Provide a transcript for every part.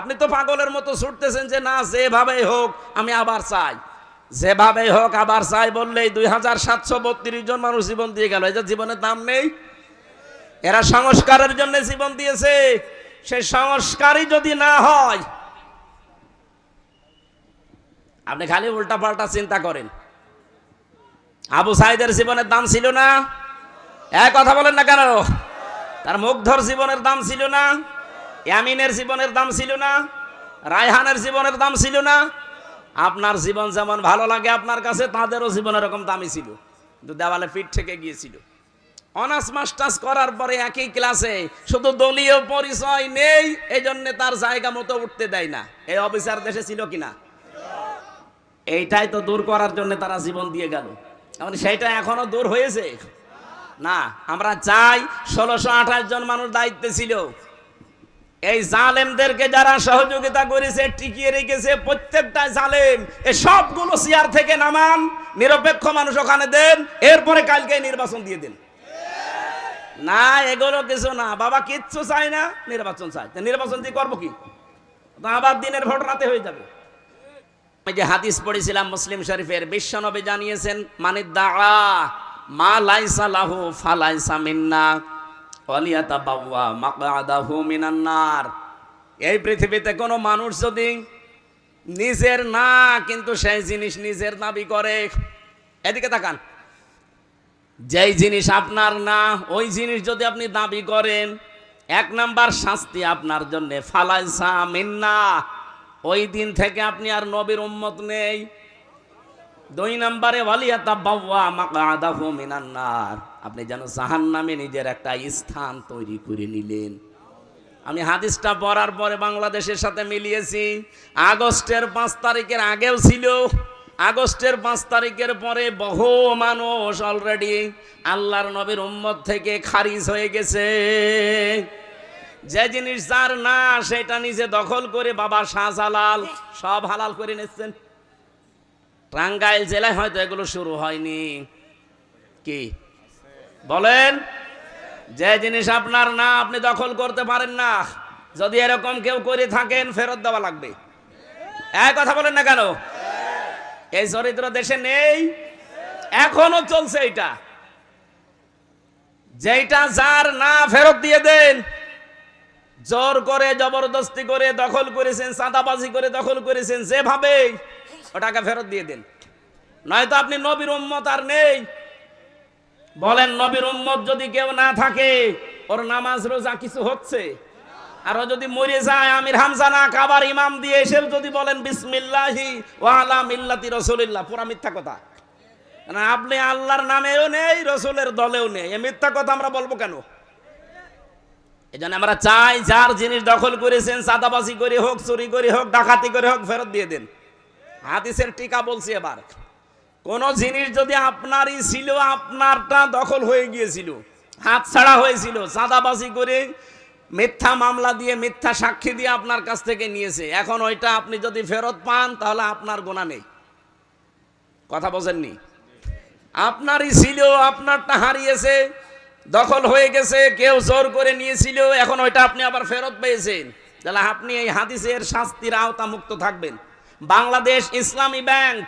আপনি তো পাগলের মতো ছুটতেছেন যে, না যেভাবে হোক, আমি আবার চাই। যেভাবে হোক, আবার চাই বললেই দুই হাজার সাতশো বত্রিশ জন মানুষ জীবন দিয়ে গেল। যে জীবনের দাম নেই, এরা সংস্কারের জন্য জীবন দিয়েছে। সেই সংস্কারই যদি না হয়, আপনি খালি উল্টা পাল্টা চিন্তা করেন। আবু সাইদের জীবনের দাম ছিল না? এক কথা বলেন না কেন? তার মুগ্ধর জীবনের দাম ছিল না? ইয়ামিনের জীবনের দাম ছিল না, রায়হানের জীবনের দাম ছিল না, আপনার জীবন যেমন ভালো লাগে আপনার কাছে, তাদেরও জীবন এরকম দামি ছিল। কিন্তু দেওয়ালে পিঠ থেকে গিয়েছিল। অনার্স, মাস্টার্স করার পরে একই ক্লাসে শুধু দলীয় পরিচয় নেই এই জন্য তার জায়গা মতো উঠতে দেয় না। এই অফিসার দেশে ছিল কিনা? এইটাই তো দূর করার জন্য তারা জীবন দিয়ে গেল। মানে সেইটা এখনও দূর হয়েছে? না, আমরা চাই ষোলোশো আঠাশ জন মানুষ দায়িত্বে ছিল। এই জালেমদেরকে যারা সহযোগিতা করেছে, টিকিয়ে রেখেছে, প্রত্যেকটা জালেম, এ সবগুলো চেয়ার থেকে নামান, নিরপেক্ষ মানুষ ওখানে দেন, এরপরে কালকে নির্বাচন দিয়ে দেন। না, এগুলো কিছু না। বাবা, কিচ্ছু চাই না, নির্বাচন চাই নির্বাচন দিয়ে করব কি? আবার দিনের ভোট রাতে হয়ে যাবে। আমি যে হাদিস পড়েছিলাম, মুসলিম শরীফের, বিশ্বনবী জানিয়েছেন মানে দাআ মা লাইসা লাহু ফালাইসা মিন্না। মিনান নার এই পৃথিবীতে কোনো মানুষ যদি নিজের না, কিন্তু সেই জিনিস নিজের দাবি করে, এদিকে তাকান। যেই জিনিস আপনার না, ওই জিনিস যদি আপনি দাবি করেন, এক নাম্বার শাস্তি আপনার জন্য, ফালাইসা মিন্না, ওই দিন থেকে আপনি আর নবীর উম্মত নেই। দুই নম্বরে ওয়ালিয়াতা বাওয়া মাকআদাহু মিনান নার আপনি যেন জাহান্নামে নিজের একটা স্থান তৈরি করে নিলেন। আমি হাদিসটা পড়ার পরে বাংলাদেশের সাথে মিলিয়েছি। আগস্টের পাঁচ তারিখের আগেও ছিল। আগস্টের পাঁচ তারিখের পরে বহু মানুষ অলরেডি আল্লাহর নবীর উম্মত থেকে খারিজ হয়ে গেছে। যে জিনিস যার না, সেটা নিজে দখল করে বাবা শাহজালাল সব হালাল করে নিচ্ছেন। টাঙ্গাইল জেলায় হয়তো এগুলো শুরু হয়নি। কি? বলেন, যে জিনিস আপনার না, আপনি দখল করতে পারেন না। যদি এরকম কেউ করে থাকেন, ফেরত দেওয়া লাগবে। এক কথা বলেন না কেন? এই চরিত্র দেশে নেই, এখনও চলছে এটা যেটা যার না, ফেরত দিয়ে দেন। জোর করে, জবরদস্তি করে দখল করেছেন, চাঁদাবাজি করে দখল করেছেন, যেভাবে, ওটাকে ফেরত দিয়ে দেন। নয়তো আপনি নবীর উম্মত আর নেই। বলেন, নবীর উম্মত যদি কেউ না থাকে, ওর নামাজ রোজা কিছু হচ্ছে? আর যদি মরে যায়, আমির হামজা না কাবার ইমাম দিয়ে এসে যদি বলেন, বিসমিল্লাহি ওয়ালা মিল্লাতি রসুলিল্লাহ, পুরা মিথ্যা কথা। না, আপনি আল্লাহর নামেও নেই, রসুলের দলেও নেই। মিথ্যা কথা আমরা বলব কেন? এই জন্য আমরা চাই, যার জিনিস দখল করেছেন, চাঁদাবাজি করে হোক, চুরি করে হোক, ডাকাতি করে হোক, ফেরত দিয়ে দেন। হাদিসের টিকা বলছি এবার। কোন জিনিস যদি আপনারই ছিল, আপনারটা দখল হয়ে গিয়েছিল, হাত ছাড়া হয়েছিল, চাঁদাবাজি করে মিথ্যা মামলা দিয়ে, মিথ্যা সাক্ষী দিয়ে আপনার কাছ থেকে নিয়েছে। এখন ওইটা আপনি যদি ফেরত পান, তাহলে আপনার গোনা নেই। কথা বোঝেননি? আপনারই ছিল, আপনারটা হারিয়েছে, দখল হয়ে গেছে, কেউ জোর করে নিয়েছিল, এখন ওইটা আপনি আবার ফেরত পেয়েছেন। তাহলে আপনি এই হাদিসের শাস্তির আওতা মুক্ত থাকবেন। বাংলাদেশ ইসলামী ব্যাংক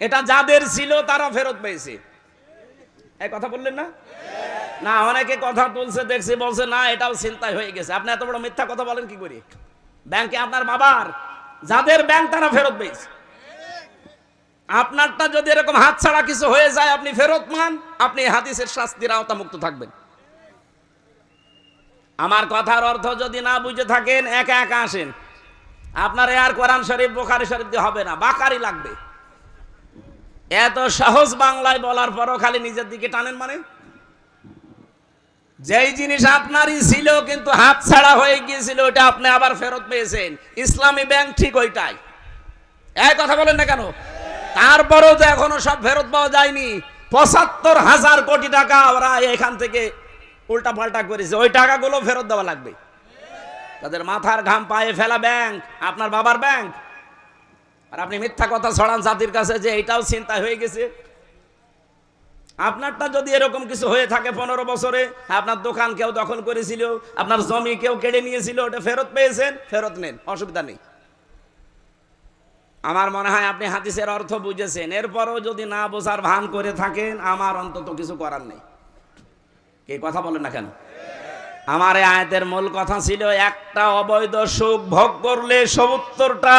এটা যাদের ছিল, তারা ফেরত পেয়েছে। এই কথা বললেন না? না, অনেকে কথা তুলছে, দেখছি, বলছে, না, এটাও চিন্তায় হয়ে গেছে। আপনি এত বড় মিথ্যা কথা বলেন কি করে? ব্যাংকে আপনার বাবার, যাদের ব্যাংক, তারা ফেরত পেয়েছে। আপনারটা যদি এরকম হাত ছাড়া কিছু হয়ে যায়, আপনি ফেরত মান আপনি হাদিসের শাস্তির আওতা মুক্ত থাকবেন। আমার কথার অর্থ যদি না বুঝে থাকেন, একা একা আসেন। আপনার আর কোরআন শরীফ, বোখারি শরীফ দিয়ে হবে না, বাকারি লাগবে। এত সহজ বাংলায় বলার পরও খালি নিজের দিকে টানেন মানে? যেই জিনিস আপনারই ছিল কিন্তু হাত ছাড়া হয়ে গিয়েছিল ওটা আপনি আবার ফেরত পেয়েছেন। ইসলামী ব্যাংক ঠিক ওইটাই। এক কথা বলেন না কেন? তারপরেও তো এখনও সব ফেরত পাওয়া যায়নি। পঁচাত্তর হাজার কোটি টাকা ওরা এখান থেকে উল্টা পাল্টা করেছে। ওই টাকাগুলো ফেরত দেওয়া লাগবে। তাদের মাথার ঘাম, পায়ে ফেলা ব্যাংক, আপনার বাবার ব্যাংক আর আপনি মিথ্যা কথা ছড়ান জাতির কাছে যে এটাও চিন্তা হয়ে গেছে। আপনারটা যদি এরকম কিছু হয়ে থাকে পনেরো বছরে, আপনার দোকান কেউ দখল করেছিল, আপনার জমি কেউ কেড়ে নিয়েছিল, ওটা ফেরত পেয়েছেন? ফেরত নেন, অসুবিধা নেই। আমার মনে হয় আপনি হাদিসের অর্থ বুঝেছেন। এরপরও যদি না বোঝার ভান করে থাকেন, আমার অন্তত কিছু করার নেই। কে কথা বলেন না কেন? আমার এই আয়াতের মূল কথা ছিল, একটা অবৈধ সুখ ভোগ করলে সত্তরটা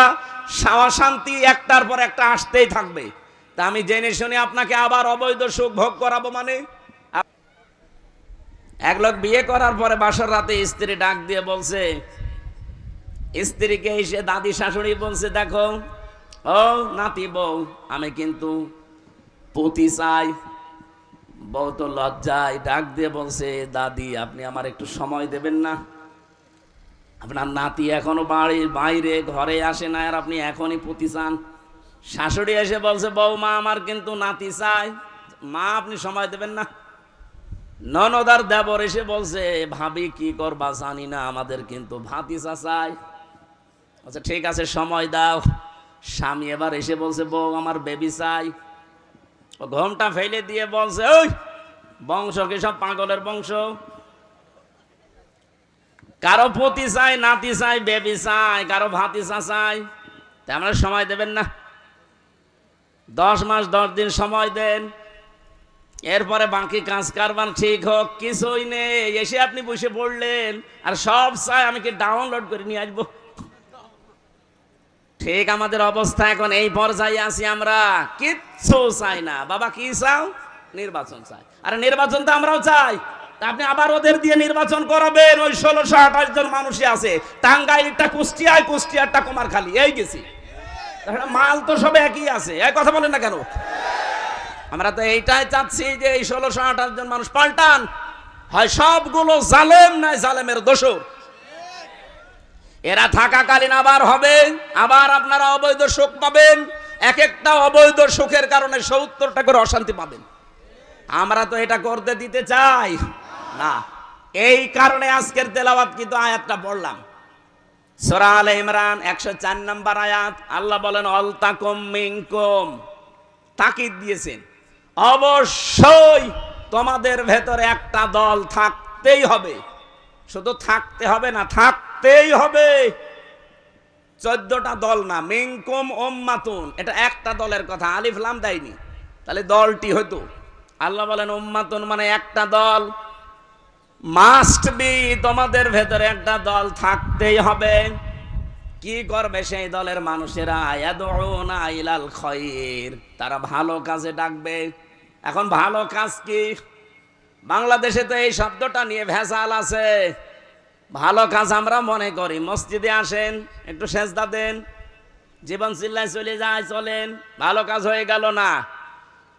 সাওয়া শান্তি একটার পর একটা আসতেই থাকবে। তা আমি জেনে শুনে আপনাকে আবার অবৈধ সুখ ভোগ করাবো মানে? এক লোক বিয়ে করার পরে বাসর রাতে স্ত্রী ডাক দিয়ে বলছে, স্ত্রীকে এসে দাদি শাশুড়ি বলছে, দেখো, ও নাতি বউ, আমি কিন্তু পুতি চাই, বউ তো লজ্জায়। ডাক দিয়ে বলছে, দাদি, আপনি আমার একটু সময় দেবেন না। আপনার নাতি এখনও বাড়ির বাইরে, ঘরে আসে না আর আপনি এখনই পুঁতি চান শাশুড়ি এসে বলছে বউ মা আমার কিন্তু নাতি চাই। মা, আপনি সময় দেবেন না। ননদার দেবর এসে বলছে, ভাবি, কি করবা জানি না, আমাদের কিন্তু ভাতিসা চাই। আচ্ছা ঠিক আছে, সময় দাও। স্বামী এবার এসে বলছে, বউ, আমার বেবি চাই। ও ঘোমটা ফেলে দিয়ে বলছে, ওই, বংশ কি সব পাগলের বংশ? কারও পতি চাই নাতি চাই বেবি চাই কারও ভাতি ভাতিসা চাই তা আমরা সময় দেবেন না। দশ মাস, দশ দিন সময় দেন। এরপরে বাকি কাজ কারবার ঠিক হোক, কিছুই নেই। এসে আপনি বসে পড়লেন, আর সব চাই আমি কি ডাউনলোড করে নিয়ে আসব? ঠিক আমাদের অবস্থা এখন, এই পর্যায়ে আছি আমরা। কিচ্ছু চাই না। বাবা কি চাও? নির্বাচন চাই। আরে নির্বাচন তো আমরাও চাই। আপনি আবার ওদের দিয়ে নির্বাচন করাবেন। ওই ষোলোশো আঠাশ জন মানুষই আছে। টাঙ্গাইলটা কুষ্টিয়ায় কুষ্টিয়ারটা কুমারখালী এই গেছি। মাল তো সব একই আছে। এই কথা বলেন না কেন? আমরা তো এইটাই চাচ্ছি যে এই ষোলোশো আঠাশ জন মানুষ পাল্টান। হয় সবগুলো জালেম নয় জালেমের দোষর। এরা থাকাকালীন আবার হবে আবার আপনারা অবৈধ সুখ পাবেন। এক একটা অবৈধ সুখের কারণে সত্তরটা করে অশান্তি পাবেন। আমরা তো এটা করতে দিতে চাই। না, এই কারণে আজকের তেলাওয়াত কিন্তু আয়াতটা পড়লাম। সোরা আলে ইমরান একশো চার নম্বর আয়াত, আল্লাহ বলেন অলতাকম মিঙ্কম তাকিদ দিয়েছেন। অবশ্যই তোমাদের ভেতরে একটা দল থাকতেই হবে। শুধু থাকতে হবে না, থাকতেই হবে। চোদ্দটা দল না মিঙ্কুম ওম্মাতুন এটা একটা দলের কথা, আলিফ লাম দেয়নি। তাহলে দলটি হতো আল্লাহ বলেন ওম্মাতুন মানে একটা দল। মাস্ট বি তোমাদের ভেতরে একটা দল থাকতেই হবে। কি করবে সেই দলের মানুষেরা? ইয়াদউনা ইলাল খয়র তারা ভালো কাজে ডাকবে। এখন ভালো কাজ কি? বাংলাদেশে তো এই শব্দটা নিয়ে ভেজাল আছে। ভালো কাজ আমরা মনে করি। মসজিদে আসেন, একটু সেজদা দেন, জীবন চিল্লায় চলে যায়, চলেন। ভালো কাজ হয়ে গেল না।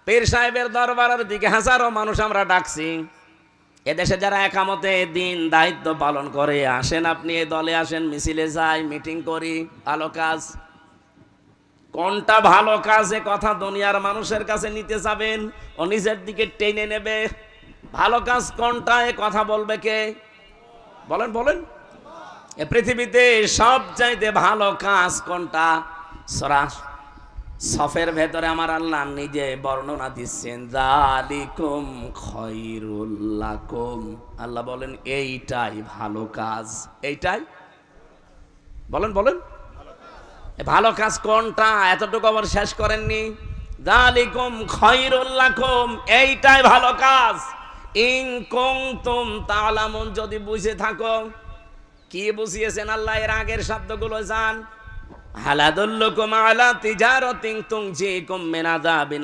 পীর সাহেবের দরবারের দিকে হাজারো মানুষ আমরা ডাকছি। এদেশে যারা একামতে দিন দায়িত্ব পালন করে, আসেন আপনি এই দলে, আসেন, মিছিলে যাই, মিটিং করি, ভালো কাজ। কোনটা ভালো কাজে কথা দুনিয়ার মানুষের কাছে নিতে যাবেন, ও নিজের দিকে টেনে নেবে। ভালো কাজ কোনটা এ কথা বলবে কে? বলেন বলেন। এ পৃথিবীতে সব চাইতে ভালো কাজ কোনটা? সরা সফের ভেতরে আমার আল্লাহ নিজে বর্ণনা দিচ্ছেন জালিকুম খৈরুল্লাকুম আল্লাহ বলেন, এইটাই ভালো কাজ। এইটাই? বলেন বলেন। ভালো কাজ কোনটা? এতটুকু আবার শেষ করেননি। জালিকুম খৈরুল্লাকুম এইটাই ভালো কাজ। ইং কুম তুম তালামুন যদি বুঝে থাকো। কি বুঝিয়েছেন আল্লাহ? এর আগের শব্দগুলো জান। হালাদুল্লুকুম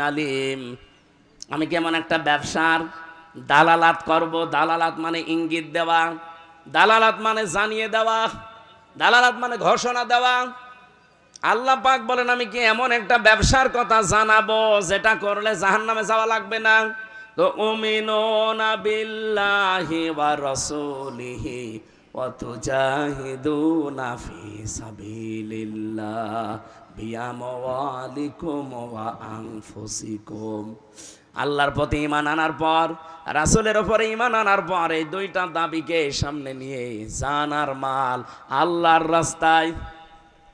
আলিম। আমি কেমন একটা ব্যবসার দালালাত করব? দালালাত মানে ইঙ্গিত দেওয়া, দালালাত মানে জানিয়ে দেওয়া, দালালাত মানে ঘোষণা দেওয়া। আল্লাহ পাক বলেন, আমি কি এমন একটা ব্যবসার কথা জানাব যেটা করলে জাহান্নামে যাওয়া লাগবে না? তো উমিনুনা বিল্লাহি ওয়া রাসূলিহি। তুজাহিদুনা ফি সাবিলিল্লাহ বিআমওয়ালিকুম ওয়া আনফুসিকুম। আল্লাহর প্রতি ইমান আনার পর, রাসূলের উপরে ইমান আনার পর এই দুইটা দাবিকে সামনে নিয়ে জানার মাল আল্লাহর রাস্তায়।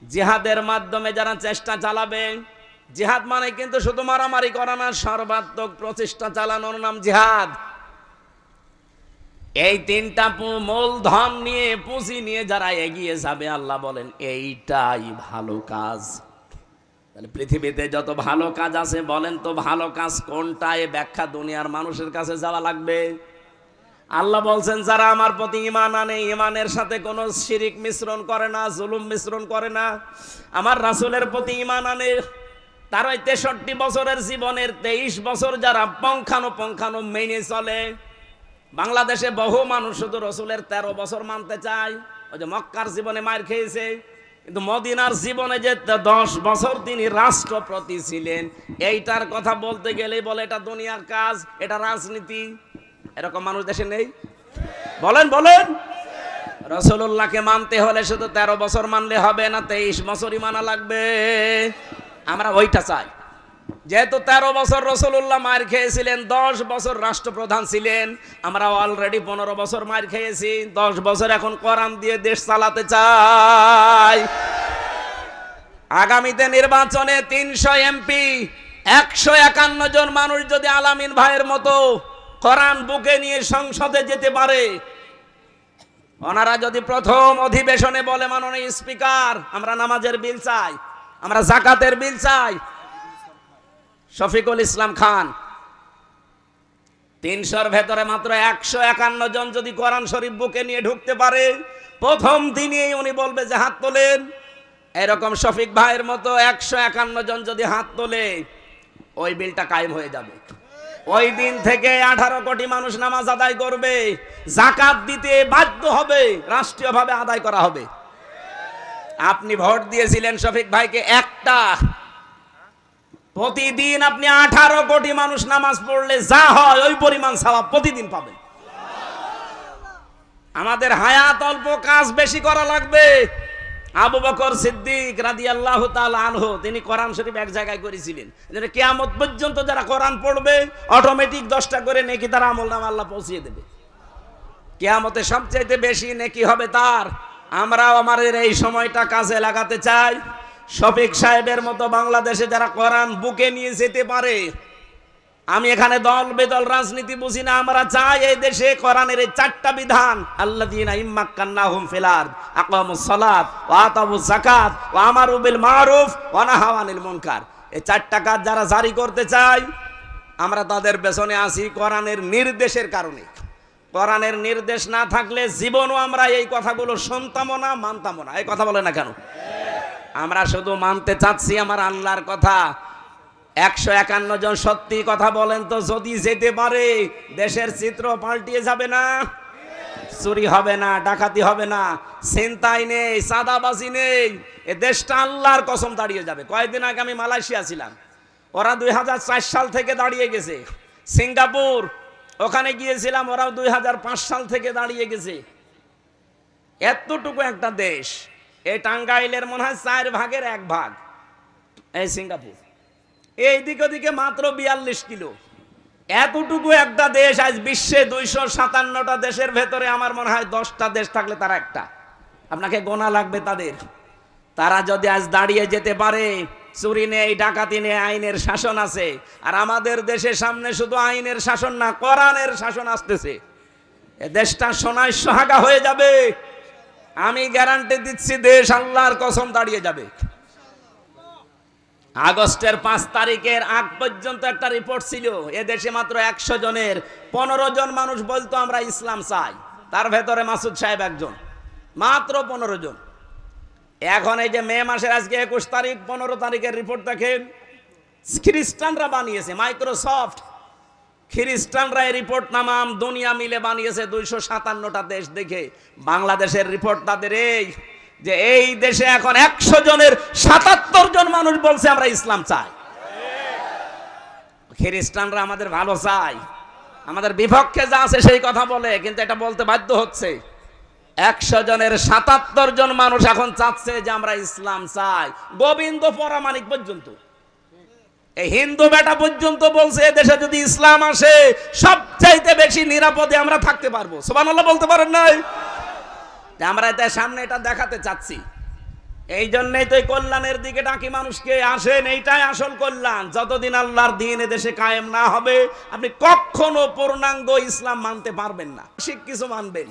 জিহাদের মাধ্যমে যারা চেষ্টা চালাবে, জিহাদ মানে কিন্তু শুধু মারামারি করা না, সর্বাত্মক প্রচেষ্টা চালানোর নাম জিহাদ। এই তিনটা মূলধন নিয়ে, পুঁজি নিয়ে যারা এগিয়ে যাবে, আল্লাহ বলেন, এইটাই ভালো কাজ। তাহলে পৃথিবীতে যত ভালো কাজ আছে, বলেন তো ভালো কাজ কোনটা এ ব্যাখ্যা দুনিয়ার মানুষের কাছে যাওয়া লাগবে। আল্লাহ বলছেন, যারা আমার প্রতি ইমান আনে ইমানের সাথে কোনো শিরিক মিশ্রণ করে না, জুলুম মিশ্রণ করে না। আমার রাসূলের প্রতি ইমান আনে তার ওই তেষট্টি বছরের জীবনের তেইশ বছর যারা পঙ্খানো পঙ্খানো মেনে চলে বাংলাদেশে বহু মানুষ শুধু রসুলের তেরো বছর মানতে চায়। ওই যে মক্কার জীবনে মার খেয়েছে। কিন্তু মদিনার জীবনে যে দশ বছর তিনি রাষ্ট্রপতি ছিলেন, এইটার কথা বলতে গেলেই বলে, এটা দুনিয়ার কাজ, এটা রাজনীতি। এরকম মানুষ দেশে নেই? বলেন বলেন। রসুল্লাহকে মানতে হলে শুধু তেরো বছর মানলে হবে না, তেইশ বছরই মানা লাগবে। আমরা ওইটা চাই। যেহেতু তেরো বছর রসুল্লাহ মার খেয়েছিলেন, দশ বছর রাষ্ট্রপ্রধান ছিলেন, আমরা অলরেডি পনেরো বছর মার খেয়েছি, দশ বছর এখন কোরআন দিয়ে দেশ চালাতে চাই। আগামীতে নির্বাচনে তিনশো এমপি একশো একান্ন জন মানুষ যদি আলামিন ভাইয়ের মতো কোরআন বুকে নিয়ে সংসদে যেতে পারে, ওনারা যদি প্রথম অধিবেশনে বলে মাননীয় স্পিকার, আমরা নামাজের বিল চাই, আমরা জাকাতের বিল চাই শফিকুল ইসলাম খান। তিনশোর ভেতরে মাত্র একশো একান্ন জন যদি কোরআন শরীফ বুকে নিয়ে ঢুকতে পারে, প্রথম দিনেই উনি বলবে যে হাত তোলেন। এরকম শফিক ভাইয়ের মতো একশো একান্ন জন যদি হাত তোলে, ওই বিলটা কায়েম হয়ে যাবে। ওই দিন থেকে আঠারো কোটি মানুষ নামাজ আদায় করবে জাকাত দিতে বাধ্য হবে, রাষ্ট্রীয়ভাবে আদায় করা হবে। আপনি ভোট দিয়েছিলেন শফিক ভাইকে একটা। প্রতিদিন আপনি আঠারো কোটি মানুষ নামাজ পড়লে যা হয়, ওই পরিমাণ সওয়াব প্রতিদিন পাবেন। আমাদের হায়াত অল্প, কাজ বেশি করা লাগবে। আবু বকর সিদ্দিক রাদি আল্লাহ আনহু, তিনি কোরআন শরীফ এক জায়গায় করেছিলেন। কেয়ামত পর্যন্ত যারা কোরআন পড়বে অটোমেটিক দশটা করে নেকি তারা আমল নাম আল্লাহ পৌঁছিয়ে দেবে। কেয়ামতে সবচাইতে বেশি নেকি হবে তার। আমরাও আমাদের এই সময়টা কাজে লাগাতে চাই। শফিক সাহেবের মতো বাংলাদেশে যারা কোরআন বুকে নিয়ে যেতে পারে, আমি এখানে দল বেদল রাজনীতি বুঝি না, আমরা চাই এই দেশে কোরআনের এই চারটা বিধান, আল্লাযীনা ইম্মাক্কান্নাহুম ফিল আরদ, আকামুস সালাত, ওয়া আতাবুজ ওয়া আমারু বিল মারুফ, ওয়া নাহাউ আনিল মুনকার। এই চারটা কাজ যারা জারি করতে চায়, আমরা তাদের পেছনে আসি কোরআনের নির্দেশের কারণে। কোরআনের নির্দেশ না থাকলে জীবনও আমরা এই কথাগুলো শুনতামও না, মানতামও না। এই কথা বলে না কেন? আমরা শুধু মানতে চাচ্ছি আমার আল্লাহর কথা। একশো একান্ন জন সত্যি কথা বলেন তো, যদি যেতে পারে, দেশের চিত্র পাল্টিয়ে যাবে না? চুরি হবে না, ডাকাতি হবে না চিন্তাই নেই সাদাবাজি নেই। এ দেশটা আল্লাহর কসম দাঁড়িয়ে যাবে। কয়েকদিন আগে আমি মালয়েশিয়া ছিলাম। ওরা দুই হাজার চার সাল থেকে দাঁড়িয়ে গেছে। সিঙ্গাপুর, ওখানে গিয়েছিলাম, ওরাও দুই হাজার পাঁচ সাল থেকে দাঁড়িয়ে গেছে। এতটুকু একটা দেশ। এই টাঙ্গাইলের মনে হয় চার ভাগের এক ভাগ। এই সিঙ্গাপুর। এই দিক ওদিকে মাত্র বিয়াল্লিশ কিলো। এতটুকু একটা দেশ আজ বিশ্বে দুইশো সাতান্নটা দেশের ভেতরে আমার মনে হয় দশটা দেশ থাকলে তারা একটা। আপনাকে গোনা লাগবে তাদের। তারা যদি আজ দাঁড়িয়ে যেতে পারে, চুরি নেই, ডাকাতি নেই, আইনের শাসন আছে, আর আমাদের দেশের সামনে শুধু আইনের শাসন না, কোরআনের শাসন আসতেছে। এ দেশটা সোনায় সোহাগা হয়ে যাবে। আমি গ্যারান্টি দিচ্ছি দেশ আল্লাহর কসম দাঁড়িয়ে যাবে। আগস্টের পাঁচ তারিখের আগ পর্যন্ত একটা রিপোর্ট ছিল, এ দেশে মাত্র একশো জনের, পনেরো জন মানুষ বলতো আমরা ইসলাম চাই, তার ভেতরে মাসুদ সাহেব একজন, মাত্র পনেরো জন। এখন এই যে মে মাসের আজকে একুশ তারিখ, পনেরো তারিখের রিপোর্ট দেখেন, খ্রিস্টানরা বানিয়েছে মাইক্রোসফট খ্রিস্টানরা রিপোর্ট নামাম, দুনিয়া মিলে বানিয়েছে দুইশো সাতান্নটা দেশ দেখে। বাংলাদেশের রিপোর্ট তাদের এই, যে এই দেশে এখন একশো জনের সাতাত্তর জন মানুষ বলছে আমরা ইসলাম চাই। খ্রিস্টানরা আমাদের ভালো চাই আমাদের বিপক্ষে যা আছে সেই কথা বলে, কিন্তু এটা বলতে বাধ্য হচ্ছে। একশো জনের সাতাত্তর জন মানুষ এখন চাচ্ছে যে আমরা ইসলাম চাই। গোবিন্দ পরামানিক পর্যন্ত। এই হিন্দু বেটা পর্যন্ত বলছে দেশে যদি ইসলাম আসে, সবচাইতে বেশি নিরাপদে আমরা থাকতে পারব। সোবান বলতে পারেন নাই? আমরা এটা সামনে এটা দেখাতে চাচ্ছি। এই জন্যই তো কল্যাণের দিকে ডাকি মানুষকে, আসেন, এইটাই আসল কল্যাণ। যতদিন আল্লাহর দিন দেশে কায়েম না হবে, আপনি কখনো পূর্ণাঙ্গ ইসলাম মানতে পারবেন না। শিখ কিছু মানবেন।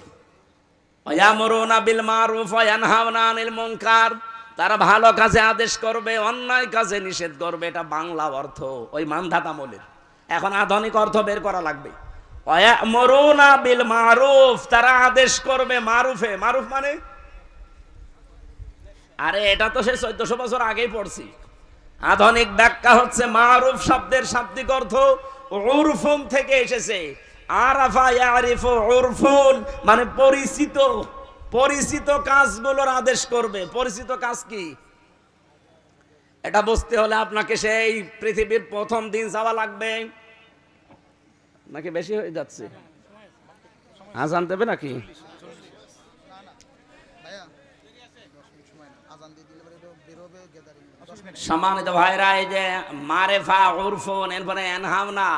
ওয়ামরুনা বিল মারুফ ওয়া ইয়ানহাউনা আনিল মুনকার। তারা ভালো কাজে আদেশ করবে, অন্যায় কাজে নিষেধ করবে, এটা বাংলা অর্থ, ওই মানধাত আমলের এখন আধুনিক অর্থ বের করা লাগবে। বিল মারুফ তারা আদেশ করবে মারুফে। মারুফ মানে? আরে, এটা তো সে চোদ্দশো বছর আগেই পড়ছি। আধুনিক ব্যাখ্যা হচ্ছে মারুফ শব্দের শাব্দিক অর্থ থেকে এসেছে। আরাফা ইয়ারিফু মানে পরিচিত। পরিচিত কাজগুলোর আদেশ করবে। পরিচিত কাজ কি? এটা বুঝতে হলে আপনাকে সেই পৃথিবীর প্রথম দিন যাওয়া লাগবে। নাকি বেশি হয়ে যাচ্ছে? আজান দেবে নাকি? না সম্মানিত ভাইরা, এই যে মারেফা, উরফুন, এরপরে এনহামনা,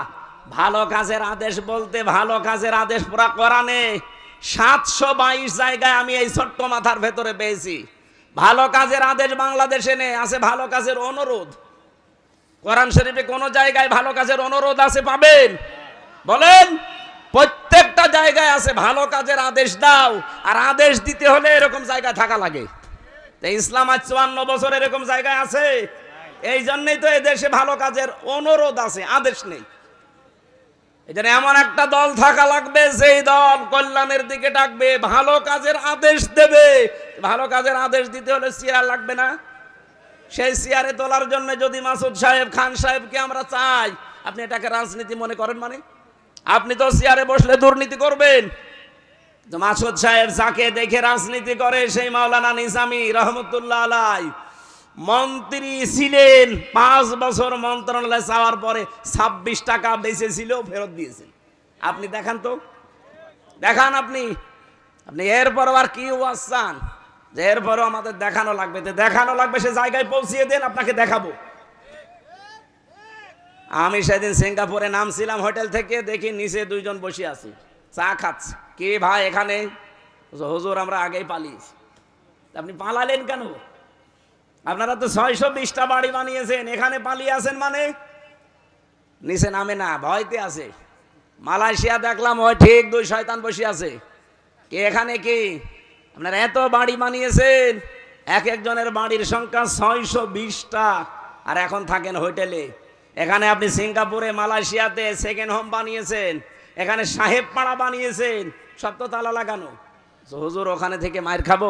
ভালো কাজের আদেশ বলতে ভালো কাজের আদেশ পুরা কোরআনে। সাতশো বাইশ জায়গায় আমি এই ছোট্ট মাথার ভেতরে পেয়েছি। ভালো কাজের আদেশ বাংলাদেশে নেই, আছে ভালো কাজের অনুরোধ। কোরআন শরীফে কোন জায়গায় ভালো কাজের অনুরোধ আছে পাবেন? বলেন, প্রত্যেকটা জায়গায় আছে ভালো কাজের আদেশ দাও, আর আদেশ দিতে হলে এরকম জায়গায় থাকা লাগে। ইসলাম আজ চুয়ান্ন বছর এরকম জায়গায় আছে? এই জন্যই তো এদেশে ভালো কাজের অনুরোধ আছে, আদেশ নেই। জন্য এমন একটা দল থাকা লাগবে সেই দল কল্যাণের দিকে ডাকবে, ভালো কাজের আদেশ দেবে। ভালো কাজের আদেশ দিতে হলে চেয়ার লাগবে না। সেই চেয়ারে তোলার জন্য যদি মাসুদ সাহেব, খান সাহেবকে আমরা চাই, আপনি এটাকে রাজনীতি মনে করেন মানে? আপনি তো চেয়ারে বসলে দুর্নীতি করবেন। মাসুদ সাহেব যাকে দেখে রাজনীতি করে, সেই মাওলানা নিজামি রহমতুল্লাহ আলাই মন্ত্রী ছিলেন, পাঁচ বছর মন্ত্রণালয় চাওয়ার পরে ছাব্বিশ টাকা বেঁচেছিল, ফেরত দিয়েছেন। আপনি দেখান তো। দেখান আপনি। আপনি এরপর আর কি ওয়াজ চান? যে এরপরও আমাদের দেখানো লাগবে। দেখানো লাগবে, সে জায়গায় পৌঁছিয়ে দেন, আপনাকে দেখাবো। আমি সেদিন সিঙ্গাপুরে নামছিলাম হোটেল থেকে, দেখি নিচে দুইজন বসে আছি। চা খাচ্ছে। কে ভাই এখানে? হুজুর, আমরা আগেই পালিয়েছি। আপনি পালালেন কেন? আপনারা তো ছয়শো বিশটা বাড়ি বানিয়েছেন, এখানে পালিয়ে আছেন মানে? নিচে নামে না, ভয়তে আছে। মালয়েশিয়া দেখলাম, ওই ঠিক দুই শয়তান বসে আছে। কে এখানে কি? আপনারা এত বাড়ি বানিয়েছেন, এক একজনের বাড়ির সংখ্যা ছয়শো বিশটা, আর এখন থাকেন হোটেলে। এখানে আপনি সিঙ্গাপুরে, মালয়েশিয়াতে সেকেন্ড হোম বানিয়েছেন, এখানে সাহেব পাড়া বানিয়েছেন, সব তো তালা লাগানো। হুজুর, ওখানে থেকে মায়ের খাব?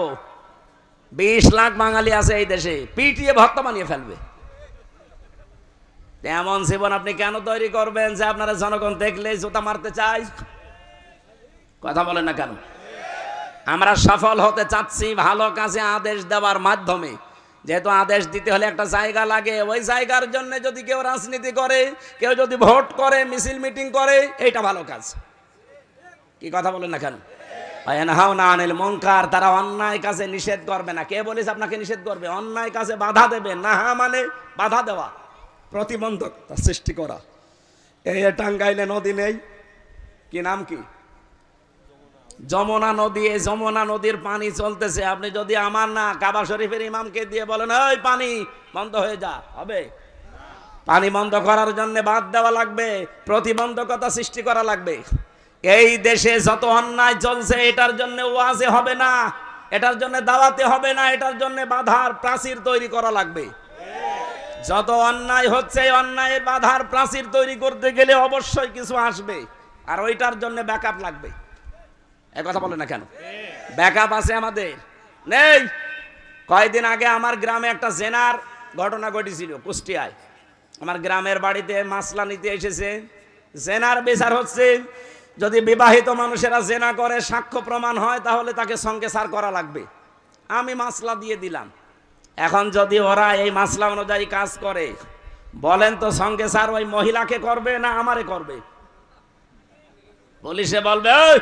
বিশ লাখ বাঙালি আছে এই দেশে, পিটিয়ে ভক্ত বানিয়ে ফেলবে। এমন জীবন আপনি কেন তৈরি করবেন যে আপনারা জনগণ দেখলে জুতা মারতে চাই? কথা বলেন না কেন? আমরা সফল হতে চাচ্ছি, ভালো কাজে আদেশ দেওয়ার মাধ্যমে। যেহেতু আদেশ দিতে হলে একটা জায়গা লাগে, ওই জায়গার জন্য যদি কেউ রাজনীতি করে, কেউ যদি ভোট করে, মিছিল মিটিং করে, এইটা ভালো কাজ। কি কথা বলেন না কেন? আনিল তারা অন্যায় কাজে নিষেধ করবে না। কে বলিস আপনাকে নিষেধ করবে? অন্যায় কাজে বাধা দেবে। না হা মানে বাধা দেওয়া। প্রতিবন্ধকতা সৃষ্টি করা। এই টাঙ্গাইলে নদী নেই। কি নাম কি? যমুনা নদী এই যমুনা নদীর পানি চলতেছে। আপনি যদি আমার না, কাবা শরীফের ইমামকে দিয়ে বলেন ওই পানি বন্ধ হয়ে যা, হবে? পানি বন্ধ করার জন্য বাদ দেওয়া লাগবে। প্রতিবন্ধকতা সৃষ্টি করা লাগবে। এই দেশে যত অন্যায় চলছে, এটার জন্য ওয়াজে হবে না, এটার জন্য দাওয়াতে হবে না, এটার জন্য বাধার প্রাচীর তৈরি করা লাগবে। যত অন্যায় হচ্ছে অন্যায়ের বাধার প্রাচীর তৈরি করতে গেলে অবশ্যই কিছু আসবে, আর ওইটার জন্য ব্যাকআপ লাগবে। এ কথা বলে না কেন? ব্যাকআপ আছে আমাদের। নেই! কয়েকদিন আগে আমার গ্রামে একটা জেনার ঘটনা ঘটেছিল কুষ্টিয়ায়। আমার গ্রামের বাড়িতে মাসলা নিতে এসেছে। জেনার বিচার হচ্ছে যদি বিবাহিত মানুষেরা জেনা করে সাক্ষ্য প্রমাণ হয় তাহলে তাকে সঙ্গে সার করা লাগবে। আমি মাসলা দিয়ে দিলাম। এখন যদি ওরা এই মাসলা অনুযায়ী কাজ করে বলেন তো সঙ্গে স্যার ওই মহিলাকে করবে না আমারে করবে? পুলিশে বলবে "ওই,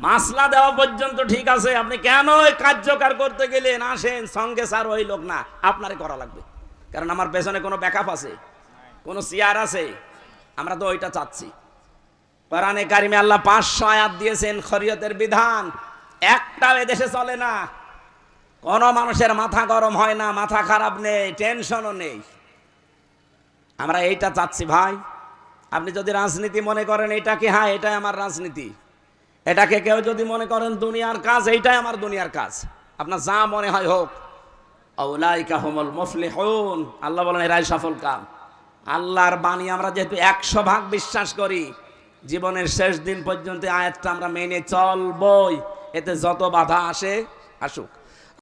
মাসলা দেওয়া পর্যন্ত ঠিক আছে আপনি কেন ওই কার্যকর করতে গেলেন? আসেন সঙ্গে স্যার ওই লোক না আপনারে করা লাগবে। কারণ আমার পেছনে কোনো ব্যাকআপ আছে কোনো চেয়ার আছে আমরা তো ওইটা চাচ্ছি। কোরআনে কারিমে আল্লাহ পাঁচশো আয়াত দিয়েছেন খরিয়তের বিধান। একটাও এদেশে চলে না। কোনো মানুষের মাথা গরম হয় না, মাথা খারাপ নেই, টেনশনও নেই। আমরা এইটা চাচ্ছি ভাই, আপনি যদি রাজনীতি মনে করেন এটা কি? হ্যাঁ এটাই আমার রাজনীতি। এটাকে কেউ যদি মনে করেন দুনিয়ার কাজ, এইটাই আমার দুনিয়ার কাজ। আপনার যা মনে হয় হোক। আউলাইকা হুমুল মুফলিহুন। আল্লাহ বলেন, এরাই সফল কাম। আল্লাহর বাণী আমরা যেহেতু একশো ভাগ বিশ্বাস করি জীবনের শেষ দিন পর্যন্ত আয়াতটা আমরা মেনে চলবই। এতে যত বাধা আসে আসুক।